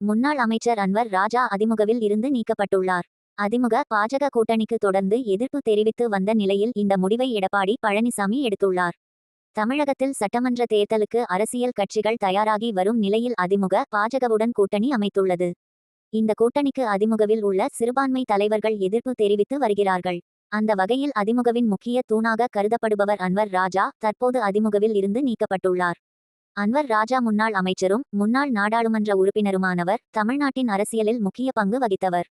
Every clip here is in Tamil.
முன்னாள் அமைச்சர் அன்வர் ராஜா அதிமுகவில் இருந்து நீக்கப்பட்டுள்ளார். அதிமுக பாஜக கூட்டணிக்கு தொடர்ந்து எதிர்ப்பு தெரிவித்து வந்த நிலையில் இந்த முடிவை எடப்பாடி பழனிசாமி எடுத்துள்ளார். தமிழகத்தில் சட்டமன்ற தேர்தலுக்கு அரசியல் கட்சிகள் தயாராகி வரும் நிலையில் அதிமுக பாஜகவுடன் கூட்டணி அமைத்துள்ளது. இந்த கூட்டணிக்கு அதிமுகவில் உள்ள சிறுபான்மை தலைவர்கள் எதிர்ப்பு தெரிவித்து வருகிறார்கள். அந்த வகையில் அதிமுகவின் முக்கிய தூணாக கருதப்படுபவர் அன்வர் ராஜா தற்போது அதிமுகவில் இருந்து நீக்கப்பட்டுள்ளார். அன்வர் ராஜா முன்னாள் அமைச்சரும் முன்னாள் நாடாளுமன்ற உறுப்பினருமானவர் தமிழ்நாட்டின் அரசியலில் முக்கிய பங்கு வகித்தவர்.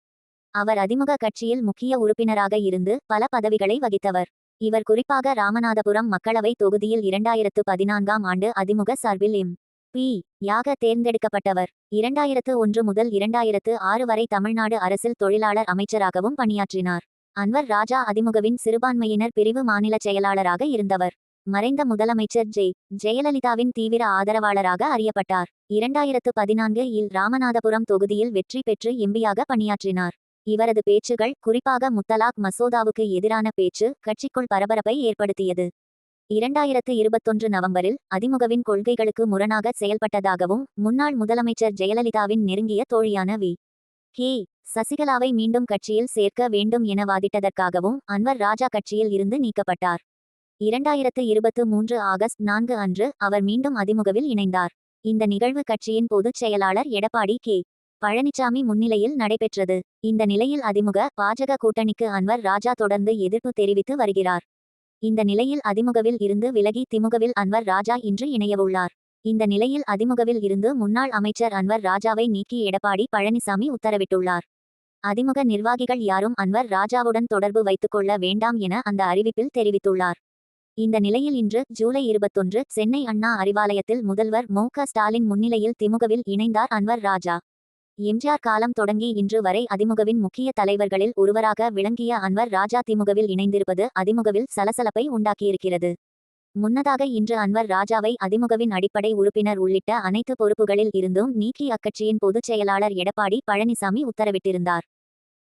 அவர் அதிமுக கட்சியில் முக்கிய உறுப்பினராக இருந்து பல பதவிகளை வகித்தவர். இவர் குறிப்பாக ராமநாதபுரம் மக்களவை தொகுதியில் இரண்டாயிரத்து பதினான்காம் ஆண்டு அதிமுக சார்பில் எம். பி. யாக தேர்ந்தெடுக்கப்பட்டவர். இரண்டாயிரத்து ஒன்று முதல் இரண்டாயிரத்து ஆறு வரை தமிழ்நாடு அரசில் தொழிலாளர் அமைச்சராகவும் பணியாற்றினார். அன்வர் ராஜா அதிமுகவின் சிறுபான்மையினர் பிரிவு மாநில செயலாளராக இருந்தவர். மறைந்த முதலமைச்சர் ஜே. ஜெயலலிதாவின் தீவிர ஆதரவாளராக அறியப்பட்டார். இரண்டாயிரத்து பதினான்கு இல் ராமநாதபுரம் தொகுதியில் வெற்றி பெற்று எம்பியாக பணியாற்றினார். இவரது பேச்சுகள் குறிப்பாக முத்தலாக் மசோதாவுக்கு எதிரான பேச்சு கட்சிக்குள் பரபரப்பை ஏற்படுத்தியது. இரண்டாயிரத்து இருபத்தொன்று நவம்பரில் அதிமுகவின் கொள்கைகளுக்கு முரணாக செயல்பட்டதாகவும் முன்னாள் முதலமைச்சர் ஜெயலலிதாவின் நெருங்கிய தோழியான வி. கே. சசிகலாவை மீண்டும் கட்சியில் சேர்க்க வேண்டும் என வாதிட்டதற்காகவும் அன்வர் ராஜா கட்சியில் இருந்து நீக்கப்பட்டார். இரண்டாயிரத்து இருபத்து மூன்று ஆகஸ்ட் நான்கு அன்று அவர் மீண்டும் அதிமுகவில் இணைந்தார். இந்த நிகழ்வு கட்சியின் பொதுச் செயலாளர் எடப்பாடி கே. பழனிசாமி முன்னிலையில் நடைபெற்றது. இந்த நிலையில் அதிமுக பாஜக கூட்டணிக்கு அன்வர் ராஜா தொடர்ந்து எதிர்ப்பு தெரிவித்து வருகிறார். இந்த நிலையில் அதிமுகவில் இருந்து விலகி திமுகவில் அன்வர் ராஜா இன்று இணையவுள்ளார். இந்த நிலையில் அதிமுகவில் இருந்து முன்னாள் அமைச்சர் அன்வர் ராஜாவை நீக்கி எடப்பாடி பழனிசாமி உத்தரவிட்டுள்ளார். அதிமுக நிர்வாகிகள் யாரும் அன்வர் ராஜாவுடன் தொடர்பு வைத்துக்கொள்ள வேண்டாம் என அந்த அறிவிப்பில் தெரிவித்துள்ளார். இந்த நிலையில் இன்று ஜூலை இருபத்தொன்று சென்னை அண்ணா அறிவாலயத்தில் முதல்வர் மு. க. ஸ்டாலின் முன்னிலையில் திமுகவில் இணைந்தார் அன்வர் ராஜா. எம்ஜிஆர் காலம் தொடங்கி இன்று வரை அதிமுகவின் முக்கிய தலைவர்களில் ஒருவராக விளங்கிய அன்வர் ராஜா திமுகவில் இணைந்திருப்பது அதிமுகவில் சலசலப்பை உண்டாக்கியிருக்கிறது. முன்னதாக இன்று அன்வர் ராஜாவை அதிமுகவின் அடிப்படை உறுப்பினர் உள்ளிட்ட அனைத்து பொறுப்புகளில் இருந்தும் நீக்கி அக்கட்சியின் பொதுச் செயலாளர் எடப்பாடி பழனிசாமி உத்தரவிட்டிருந்தார்.